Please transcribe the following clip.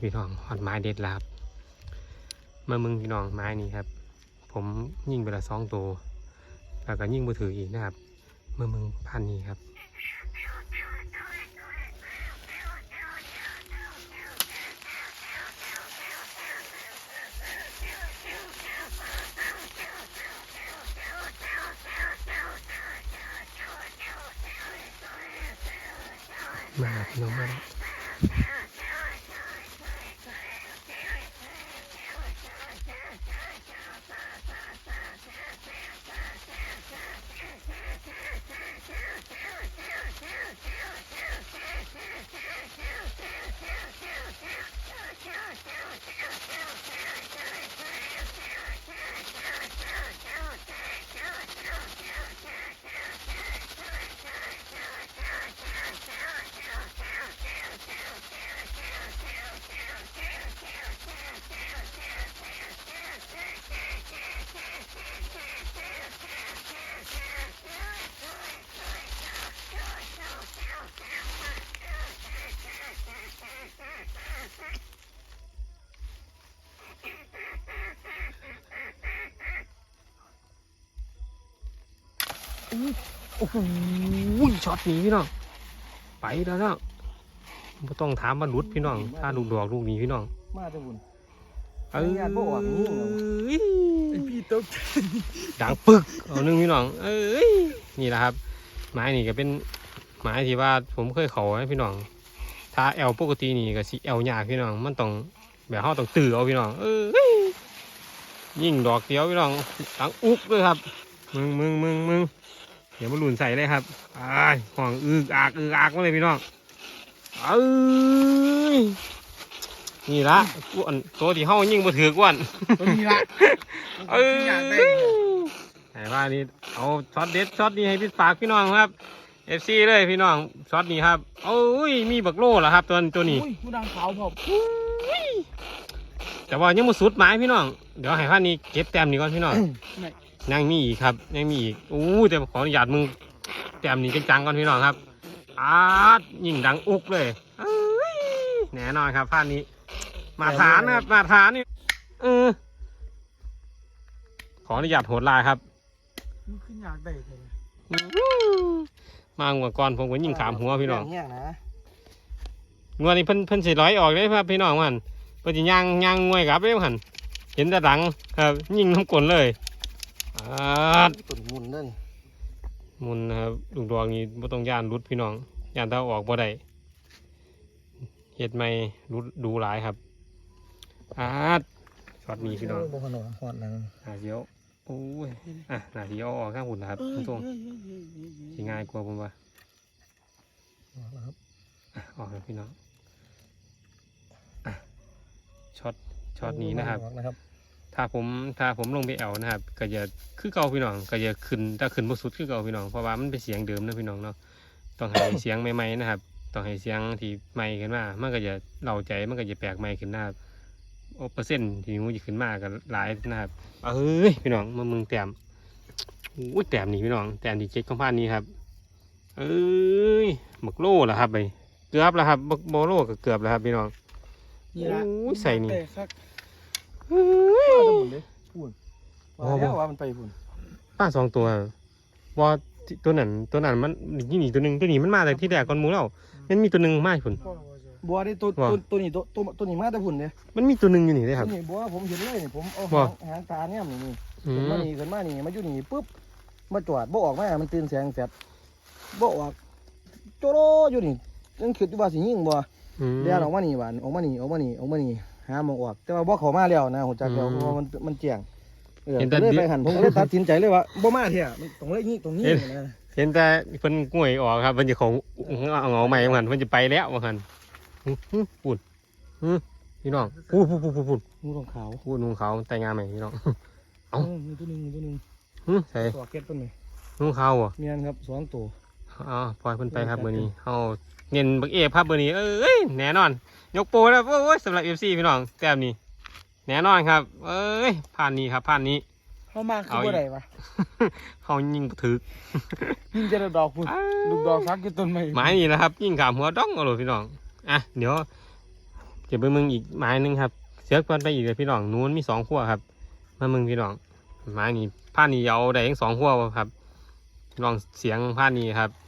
พี่น้องหอดไม้เด็ดแล้วครับมามึงพี่น้องไม้นี้ครับ ผมยิงไปละสองตัวแล้วก็ยิงมือถืออีกนะครับเมื่อมึงพันนี้ครับมาพี่น้องมาแล้ว โอ้โหช็อตนี้พี่น้อง ไปแล้วเนาะไม่ต้องถามว่าหลุดพี่น้อง ถ้าลูกดอกลูกนี้พี่น้อง มาจังบุญเอ้ยงานบ่ออกนี่เหรอไอพี่ตกใจดังปึกเอาหนึ่งพี่น้อง เอ้ย นี่แหละครับ ไม้นี่ก็เป็นไม้ที่ว่าผมเคยเขาให้พี่น้อง ถ้าแอลปกตินี่ก็สิแอลยากพี่น้อง มันต้องแบบเขาต้องตื่อเอาพี่น้อง เอ้ย ยิ่งดอกเดียวพี่น้องดังอุกเลยครับ มึงมึงมึงมึง เดี๋ยวมาหลุนใส่เลยครับอ้ายห่องอึกอักอึกอักมาเลยพี่น้องเอ้ยนี่ละอ้วนตัวที่เฮายิ่งมาถือกอ้วนตัวนี้ละเอ้ยอยากได้ไหนว่านี่เอาช็อตเด็ดช็อตนี้ให้พี่ฝากพี่น้องครับเอฟซีเลยพี่น้องช็อตนี้ครับโอ้ยมีบักโล่เหรอครับตัวตัวนี้อุ้ยผู้ดังขาวผมแต่ว่ายังมาสุดไม้พี่น้อง เดี๋ยวให้พันนี้เก็บแต้มนี้ก่อนพี่น้อง ยังมีอีกครับยังมีอีกอู้แต่ขออนุญาตมึงแต้มนี้จังๆก่อนพี่น้องครับอาดยิ่งดังอุกเลยเอ้ยแน่นอนครับพันนี้ มาฐานนะครับมาฐานนี่เออขออนุญาตโหดลายครับมันขึ้นอยากได้เลยมางวดก่อนผมก็ยิงขามหัวพี่น้องเงี้ยนะงวดนี้เพิ่นเพิ่นสิร้อยออกเลยครับพี่น้องมันเพิ่นสิย่างย่างงวยกลับเลยหันเห็นแต่หลังครับ ยิงน้ำกลนเลยอาด ตุ่นมุนเด้นหมุนนะครับลูกดวงนี้บ่ต้องย่านรุดพี่น้องย่านถ้าออกบ่ได้เฮ็ดไม่รุดดูหลายครับอาดช็อตนี้พี่น้องบ่ขนมหอดนั่นหาเดียวโอ้ยอะหนาทีเอาออกข้างหุ่นนะครับตรงๆสิง่ายกว่าผมว่าครับอะออกแล้วพี่น้องอะช็อตช็อตนี้นะครับนะครับ ถ้าผมถ้าผมลงไปแอวนะครับ ก็จะคือเก่าพี่น้อง ก็จะขึ้นถ้าขึ้นบสุดคือเก่าพี่น้องเพราะว่ามันเป็นเสียงเดิมนะพี่น้องเนาะต้องให้เสียงใหม่ๆนะครับต้องให้เสียงที่ใหม่ขึ้นมามันก็จะเล่าใจมันก็จะแปลกใหม่ขึ้นนะครับโอเปอร์เซ็นต์ที่มันจะขึ้นมาก็หลายนะครับเอ้ยพี่น้องมามึงแต้มอู้ยแต้มนี่พี่น้องแต้มที่เจ็ดของพานนี้ครับ เอ้ยบักโล่ละครับไปเกือบแล้วครับบักโบโล่ก็เกือบแล้วครับพี่น้องนี่ละโอ้ยใส่นี่แต่สักเอ้ย มาจังบุญเลยพูนว่าแล้วว่ามันไปพูนป้าสองตัวว่าที่ตัวนั้นตัวนั้นมันนี่นี่ตัวหนึ่งตัวนี้มันมาแต่ที่แรกก่อนหมูแล้วมันมีตัวหนึ่งมาให้ผลบัวได้ตัวว่าตัวตัวนี้ตัวตัวตัวนี้มาแต่พุ่นเนี่ยมันมีตัวหนึ่งอยู่นี่เลยคตัรัวบนี้บัวผมเห็นเลยนี่ผมเอาว่าหางหางตาเนี่ยนี่นี่อืขึ้นมามนี่ขึ้นมานี่มาอยู่นี่ปุ๊บมาจอดบ่ออกมามันตื่นแสงแฟดบ่ออกโจโลอยู่นี่ยังคิดอยู่ว่าสิยิงบ่อืมเลียนออกมานี่หวานออกมานี่ออกมานี่ออกมานี่ หาหมองออก แต่ว่าบ่เข้ามาแล้วนะหัวจักแล้วอืมเพราะว่ามันมันเจียงเออเห็นแต่ ก็เลยดิไปหันผมก็เลยตัดสินใจเลยว่าบ่มาเถอะมันตรงเลยนี่ตรงนี้เห็นนะเห็นแต่เพิ่นกล้วยออกครับมันจะของเอาเงาใหม่เหมือนกันเพิ่นจะไปแล้วเหมือนกันอื้อหือปุ่นอื้อพี่น้องพูดพูดพูดพูดพูดงูรองขาวพูดนุ่งเขาแต่งงานใหม่พี่น้อง เอ้า มีตัวหนึงมีตัวหนึงอื้อใส่ตัวเก็ตต้นนี้นุ่งเขาเหรอะ เมียนครับสองตัว อ๋อปล่อยเพิ่นไปครับเบอร์นี้เฮาเน้นบักเอฟครับเบอร์นี้เอ้ยแน่นอน ยกโปรแล้วโอ้ยสำหรับ FC พี่น้องแต้มนี้แน่นอนครับ เอ้ยผ่านนี้ครับผ่านนี้ เข้ามาคือเอาอีกบ่ได้ปะเขายิงบ่ถึกยิงจะได้ดอกพุ่นลูกดอกซักอยู่ต้นไม้ไม้นี่นะครับ ยิงขามหัวดองเอาเลยพี่น้องอะเดี๋ยวเดี๋ยวไปมึงอีกไม้หนึงครับ เสือกกันไปอีกเลยพี่น้องนู้นมีสองขั้วครับ มามึงพี่น้องไม้นี้ผ้านี้เอาได้ทั้งสองขั้วบ่ครับพี่น้องเสียงผ้านี้ครับไปะ